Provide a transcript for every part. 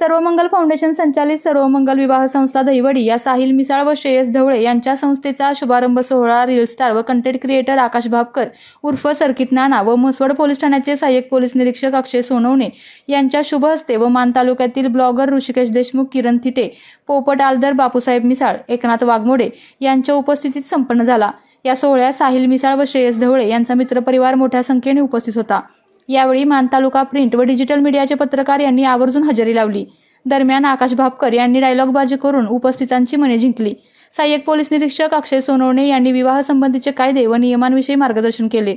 सर्वमंगल foundation संचालित सर्वमंगल विवाह संस्था दहिवडी या साहिल मिसाळ व श्रेयस ढवळे यांच्या संस्थेचा शुभारंभ सोहळा रील स्टार व कंटेंट क्रिएटर आकाश भापकर उर्फ सर्किट नाना व म्हसवड पोलीस ठाण्याचे सहाय्यक पोलीस निरीक्षक अक्षय सोनवणे यांच्या शुभ हस्ते व मान तालुक्यातील ब्लॉगर ऋषिकेश देशमुख किरण थिटे पोपट आलदर बापूसाहेब मिसाळ एकनाथ वाघमोडे यांच्या उपस्थितीत संपन्न झाला. या सोहळ्यात साहिल मिसाळ व श्रेयस ढवळे यांचा मित्रपरिवार मोठ्या संख्येने उपस्थित होता. यावेळी मान तालुका प्रिंट व डिजिटल मीडियाचे पत्रकार यांनी आवर्जून हजेरी लावली. दरम्यान आकाश भापकर यांनी डायलॉगबाजी करून उपस्थितांची मने जिंकली. सहाय्यक पोलीस निरीक्षक अक्षय सोनवणे यांनी विवाहसंबंधीचे कायदे व नियमांविषयी मार्गदर्शन केले.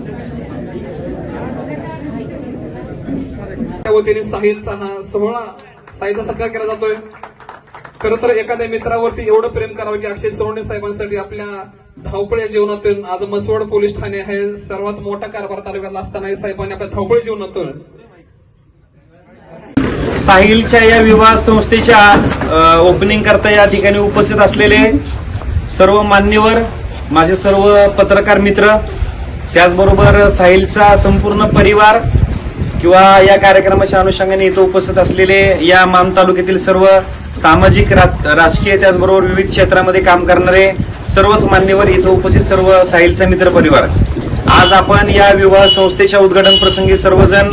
वतीने साहिलचा हा सोहळा साहिलचा सत्कार केला जातोय. खर तर एखाद्या मित्रावरती एवढं प्रेम करावं की अक्षय सोरणे साहेबांसाठी आपल्या धावपळ्या जीवनातून आज मसवड पोलीस ठाणे हे सर्वात मोठा कारभार तालुक्यात असताना साहेबांनी आपल्या धावपळी जीवनातून साहिलच्या या विवाह संस्थेच्या ओपनिंग करता या ठिकाणी उपस्थित असलेले सर्व मान्यवर माझे सर्व पत्रकार मित्र त्याचबरोबर साहिलचा संपूर्ण परिवार किंवा या कार्यक्रमाच्या अनुषंगाने इथं उपस्थित असलेले या माम तालुक्यातील सर्व सामाजिक राजकीय त्याचबरोबर विविध क्षेत्रामध्ये काम करणारे सर्वच मान्यवर इथं उपस्थित सर्व साहिलचा मित्र परिवार. आज आपण या विवाह संस्थेच्या उद्घाटन प्रसंगी सर्वजण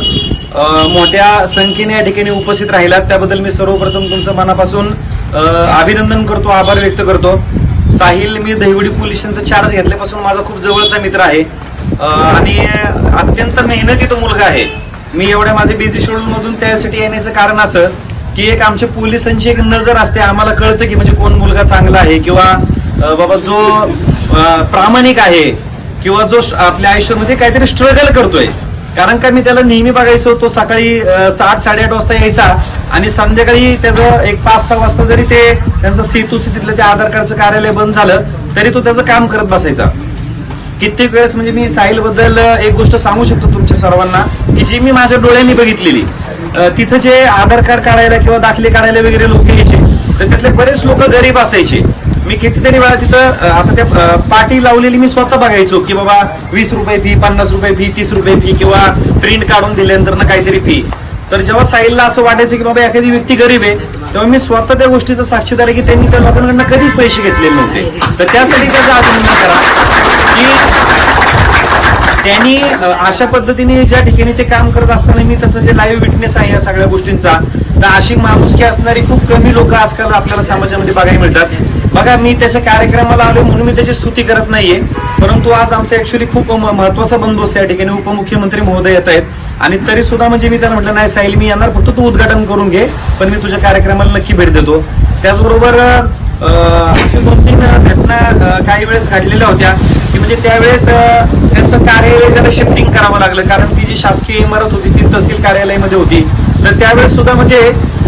मोठ्या संख्येने या ठिकाणी उपस्थित राहिलात. त्याबद्दल मी सर्वप्रथम तुमचं मनापासून अभिनंदन करतो आभार व्यक्त करतो. साहिल मी दहिवडी पोलिसांचा चार्ज घेतल्यापासून माझा खूप जवळचा मित्र आहे. आणि अत्यंत मेहनती तो मुलगा आहे. मी एवढ्या माझे बिझी शेड्यूल मधून त्यासाठी येण्याचं कारण असं की एक आमच्या पोलिसांची एक नजर असते. आम्हाला कळतं की म्हणजे कोण मुलगा चांगला आहे किंवा बाबा जो प्रामाणिक आहे किंवा जो आपल्या आयुष्यामध्ये काहीतरी स्ट्रगल करतोय. कारण का मी त्याला नेहमी बघायचो तो सकाळी सात साडेआठ वाजता यायचा आणि संध्याकाळी त्याचं एक पाच सहा वाजता जरी ते त्यांचं सेतूचं तिथलं ते आधार कार्डचं कार्यालय बंद झालं तरी तो त्याचं काम करत बसायचा. कित्येक वेळेस म्हणजे मी साहिलबद्दल एक गोष्ट सांगू शकतो तुमच्या सर्वांना की जी मी माझ्या डोळ्यांनी बघितलेली. तिथं जे आधार कार्ड काढायला किंवा दाखले काढायला वगैरे लोक यायचे तर त्यातले बरेच लोक गरीब असायचे. मी कितीतरी वेळा तिथं आता त्या पाटी लावलेली मी स्वतः बघायचो की बाबा वीस रुपये फी पन्नास रुपये फी तीस रुपये फी किंवा प्रिंट काढून दिल्यानंतर ना काहीतरी फी. तर जेव्हा साहिलला असं वाटायचं की बाबा एखादी व्यक्ती गरीब आहे तेव्हा मी स्वतः त्या गोष्टीचा साक्षीदार आहे की त्यांनी त्या लोकांकडनं कधीच पैसे घेतलेले नव्हते. तर त्यासाठी त्याचा अभिनंदन करा. की त्यांनी अशा पद्धतीने ज्या ठिकाणी ते काम करत असताना मी तसं जे लाईव्ह विटनेस आहे या सगळ्या गोष्टींचा तर अशी माणुसकी असणारी खूप कमी लोक आजकाल आपल्याला समाजामध्ये बघायला मिळतात. बघा मी त्याच्या कार्यक्रमाला आलो म्हणून मी त्याची स्तुती करत नाहीये परंतु आज आमचा ऍक्च्युली खूप म- महत्त्वाचा बंदोबस्त या ठिकाणी उपमुख्यमंत्री महोदय येत आहेत. आणि तरी सुद्धा म्हणजे मी त्यांना म्हटलं नाही साईल मी येणार फक्त तू उद्घाटन करून घे पण मी तुझ्या कार्यक्रमाला नक्की भेट देतो. त्याचबरोबर अशा दोन तीन घटना काही वेळेस घडलेल्या होत्या. की म्हणजे त्यावेळेस त्यांचं कार्यालय त्याला शिफ्टिंग करावं लागलं. कारण ती जी शासकीय इमारत होती ती तहसील कार्यालयामध्ये होती. तर त्यावेळेस सुद्धा म्हणजे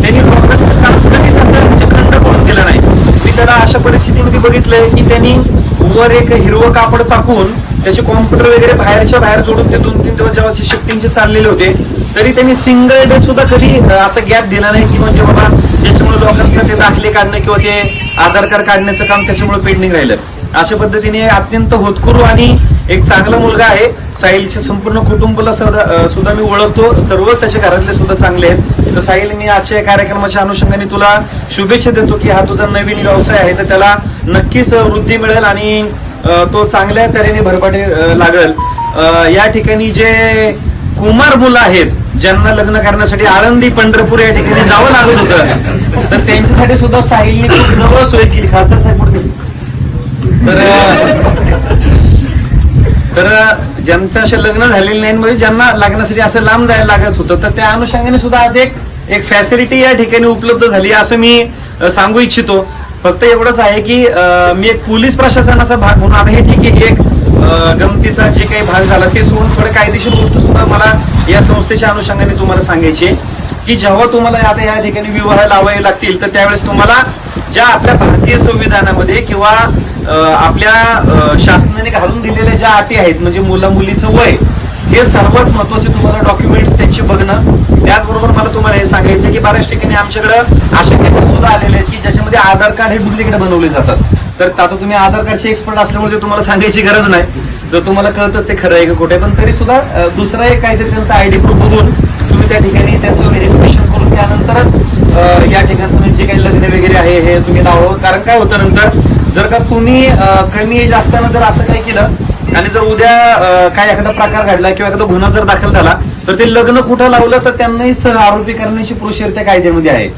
त्यांनी कधीच असं म्हणजे खंड करून दिला नाही. मी त्याला अशा परिस्थितीमध्ये बघितलंय की त्यांनी वर एक हिरवं कापड टाकून त्याचे कॉम्प्युटर वगैरे बाहेरच्या बाहेर जोडून ते दोन तीन दिवस जेव्हा शिफ्टिंगचे चाललेले होते तरी त्यांनी सिंगल डे सुद्धा कधी असं गॅप दिला नाही की म्हणजे बाबा ज्याच्यामुळे लोकांचं ते दाखले काढणं किंवा ते आधार कार्ड काढण्याचं काम त्याच्यामुळे पेंडिंग राहिलं. अशा पद्धतीने अत्यंत होतकुरू आणि एक चांगला मुलगा आहे. साहिलच्या संपूर्ण कुटुंबाला सुद्धा सुद्धा मी ओळखतो. सर्वच त्याच्या घरातले सुद्धा चांगले आहेत. तर साहिल मी आजच्या या कार्यक्रमाच्या अनुषंगाने तुला शुभेच्छा देतो की हा तुझा नवीन व्यवसाय आहे तर त्याला नक्कीच वृद्धी मिळेल आणि तो चांगल्या तऱ्हेने भरपाटे लागेल. या ठिकाणी जे कुमार मुलं आहेत ज्यांना लग्न करण्यासाठी आळंदी पंढरपूर या ठिकाणी जावं लागत होतं. तर त्यांच्यासाठी सुद्धा साहिलने खूप जवळ सोय केली खासदार साहेब तर तर ज्यांचं असे लग्न झालेले नाही म्हणजे ज्यांना लग्नासाठी असं लांब जायला लागत होतं तर त्या अनुषंगाने सुद्धा आज एक एक फॅसिलिटी या ठिकाणी उपलब्ध झाली असं मी सांगू इच्छितो. फक्त एवढंच आहे की मी एक पोलीस प्रशासनाचा भाग म्हणून आता हे ठीक आहे एक गमतीचा जे काही भाग झाला ते सोडून थोडं कायदेशीर गोष्ट सुद्धा मला या संस्थेच्या अनुषंगाने तुम्हाला सांगायची की जेव्हा तुम्हाला आता या ठिकाणी विवाह लावावे लागतील तर त्यावेळेस तुम्हाला ज्या आपल्या भारतीय संविधानामध्ये किंवा आपल्या शासनाने घालून दिलेल्या ज्या अटी आहेत म्हणजे मुला मुलीचं वय हे सर्वात महत्त्वाचे तुम्हाला डॉक्युमेंट्स त्यांचे बघणं. त्याचबरोबर मला तुम्हाला हे सांगायचं की बऱ्याच ठिकाणी आमच्याकडे अशा केसेस सुद्धा आलेले आहेत की ज्याच्यामध्ये आधार कार्ड हे डुप्लिकेट बनवले जातात. तर आता तुम्ही आधार कार्डचे एक्सपर्ट असल्यामुळे तुम्हाला सांगायची गरज नाही. जर तुम्हाला कळतच ते खरं आहे का खोटे पण तरी सुद्धा दुसरा एक काहीतरी त्यांचा आयडी प्रूफ बघून तुम्ही त्या ठिकाणी त्यांचं व्हेरिफिकेशन करून त्यानंतरच या ठिकाणचं म्हणजे जे काही लग्न वगैरे आहे हे तुम्ही लावावं कारण काय होतं नंतर जर का तुम्ही कमी एज असताना जर असं काही केलं आणि जर उद्या काय एखादा प्रकार घडला किंवा एखादा गुन्हा जर दाखल झाला तर ते लग्न कुठं लावलं तर त्यांनाही सह आरोपी करण्याची प्रोसिजर त्या कायद्यामध्ये आहे.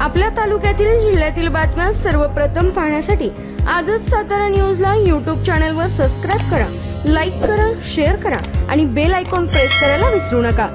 आपल्या तालुक्यातील जिल्ह्यातील बातम्या सर्वप्रथम पाहण्यासाठी आजच सातारा न्यूजला यूट्यूब चॅनलवर सबस्क्राईब करा लाईक करा शेअर करा आणि बेल आयकॉन प्रेस करायला विसरू नका.